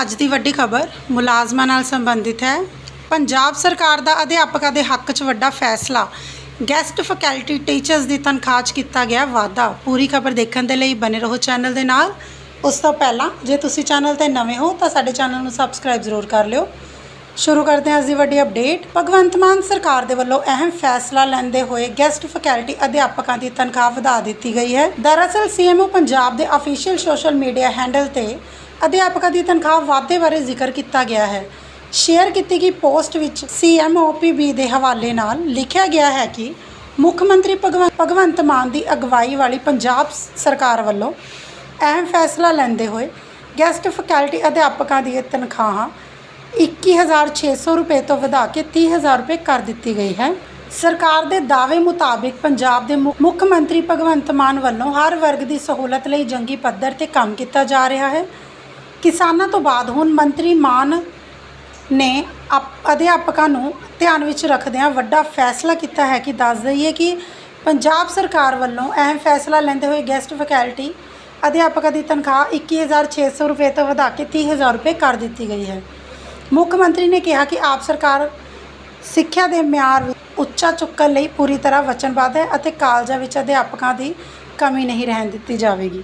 ਅੱਜ ਦੀ ਵੱਡੀ ਖਬਰ ਮੁਲਾਜ਼ਮਾਂ ਨਾਲ ਸੰਬੰਧਿਤ ਹੈ। ਪੰਜਾਬ ਸਰਕਾਰ ਦਾ ਅਧਿਆਪਕਾਂ ਦੇ ਹੱਕ 'ਚ ਵੱਡਾ ਫੈਸਲਾ। ਗੈਸਟ ਫੈਕਲਟੀ ਟੀਚਰਸ ਦੀ ਤਨਖਾਹ 'ਚ ਕੀਤਾ ਗਿਆ ਵਾਅਦਾ। ਪੂਰੀ ਖਬਰ ਦੇਖਣ ਦੇ ਲਈ ਬਨੇ ਰਹੋ ਚੈਨਲ ਦੇ ਨਾਲ। ਉਸ ਤੋਂ ਪਹਿਲਾਂ ਜੇ ਤੁਸੀਂ ਚੈਨਲ ਤੇ ਨਵੇਂ ਹੋ ਤਾਂ ਸਾਡੇ ਚੈਨਲ ਨੂੰ ਸਬਸਕ੍ਰਾਈਬ ਜ਼ਰੂਰ ਕਰ ਲਿਓ। ਸ਼ੁਰੂ ਕਰਦੇ ਹਾਂ ਅੱਜ ਦੀ ਵੱਡੀ ਅਪਡੇਟ ਭਗਵੰਤ ਮਾਨ ਸਰਕਾਰ ਦੇ ਵੱਲੋਂ ਅਹਿਮ ਫੈਸਲਾ ਲੈਂਦੇ ਹੋਏ ਗੈਸਟ ਫੈਕਲਟੀ ਅਧਿਆਪਕਾਂ ਦੀ ਤਨਖਾਹ ਵਧਾ ਦਿੱਤੀ ਗਈ ਹੈ। ਦਰਅਸਲ ਸੀਐਮਓ ਪੰਜਾਬ ਦੇ ਅਫੀਸ਼ੀਅਲ ਸੋਸ਼ਲ ਮੀਡੀਆ ਹੈਂਡਲ ਤੇ ਅਧਿਆਪਕਾਂ ਦੀ ਤਨਖਾਹ ਵਾਧੇ ਬਾਰੇ ਜ਼ਿਕਰ ਕੀਤਾ ਗਿਆ ਹੈ। ਸ਼ੇਅਰ ਕੀਤੀ ਗਈ ਪੋਸਟ ਵਿੱਚ ਸੀਐਮਓਪੀਬੀ ਦੇ ਹਵਾਲੇ ਨਾਲ ਲਿਖਿਆ ਗਿਆ ਹੈ ਕਿ ਮੁੱਖ ਮੰਤਰੀ ਭਗਵੰ- ਭਗਵੰਤ ਮਾਨ ਦੀ ਅਗਵਾਈ ਵਾਲੀ ਪੰਜਾਬ ਸਰਕਾਰ ਵੱਲੋਂ ਅਹਿਮ ਫੈਸਲਾ ਲੈਂਦੇ ਹੋਏ ਗੈਸਟ ਫੈਕਲਟੀ ਅਧਿਆਪਕਾਂ ਦੀ ਤਨਖਾਹਾਂ 21600 ਰੁਪਏ ਤੋਂ ਵਧਾ ਕੇ 30000 ਰੁਪਏ ਕਰ ਦਿੱਤੀ ਗਈ ਹੈ। ਸਰਕਾਰ ਦੇ ਦਾਅਵੇ ਮੁਤਾਬਿਕ ਪੰਜਾਬ ਦੇ ਮੁੱਖ ਮੁੱਖ ਮੰਤਰੀ ਭਗਵੰਤ ਮਾਨ ਵੱਲੋਂ ਹਰ ਵਰਗ ਦੀ ਸਹੂਲਤ ਲਈ ਜੰਗੀ ਪੱਧਰ ਤੇ ਕੰਮ ਕੀਤਾ ਜਾ ਰਿਹਾ ਹੈ। ਕਿਸਾਨਾਂ ਤੋਂ ਬਾਅਦ ਹੁਣ ਮੰਤਰੀ ਮਾਨ ਨੇ ਅਪ- ਅਧਿਆਪਕਾਂ ਨੂੰ ਧਿਆਨ ਵਿੱਚ ਰੱਖਦਿਆਂ ਵੱਡਾ ਫੈਸਲਾ ਕੀਤਾ ਹੈ ਕਿ ਦੱਸ ਦਈਏ ਕਿ ਪੰਜਾਬ ਸਰਕਾਰ ਵੱਲੋਂ ਅਹਿਮ ਫੈਸਲਾ ਲੈਂਦੇ ਹੋਏ ਗੈਸਟ ਫੈਕਲਟੀ ਅਧਿਆਪਕਾਂ ਦੀ ਤਨਖਾਹ 21600 ਰੁਪਏ ਤੋਂ ਵਧਾ ਕੇ 30000 ਰੁਪਏ ਕਰ ਦਿੱਤੀ ਗਈ ਹੈ। ਮੁੱਖ ਮੰਤਰੀ ਨੇ ਕਿਹਾ ਕਿ ਆਪ ਸਰਕਾਰ ਸਿੱਖਿਆ ਦੇ ਮਿਆਰ ਉੱਚਾ ਚੁੱਕਣ ਲਈ ਪੂਰੀ ਤਰ੍ਹਾਂ ਵਚਨਬੱਧ ਹੈ ਅਤੇ ਕਾਲਜਾਂ ਵਿੱਚ ਅਧਿਆਪਕਾਂ ਦੀ ਕਮੀ ਨਹੀਂ ਰਹਿਣ ਦਿੱਤੀ ਜਾਵੇਗੀ।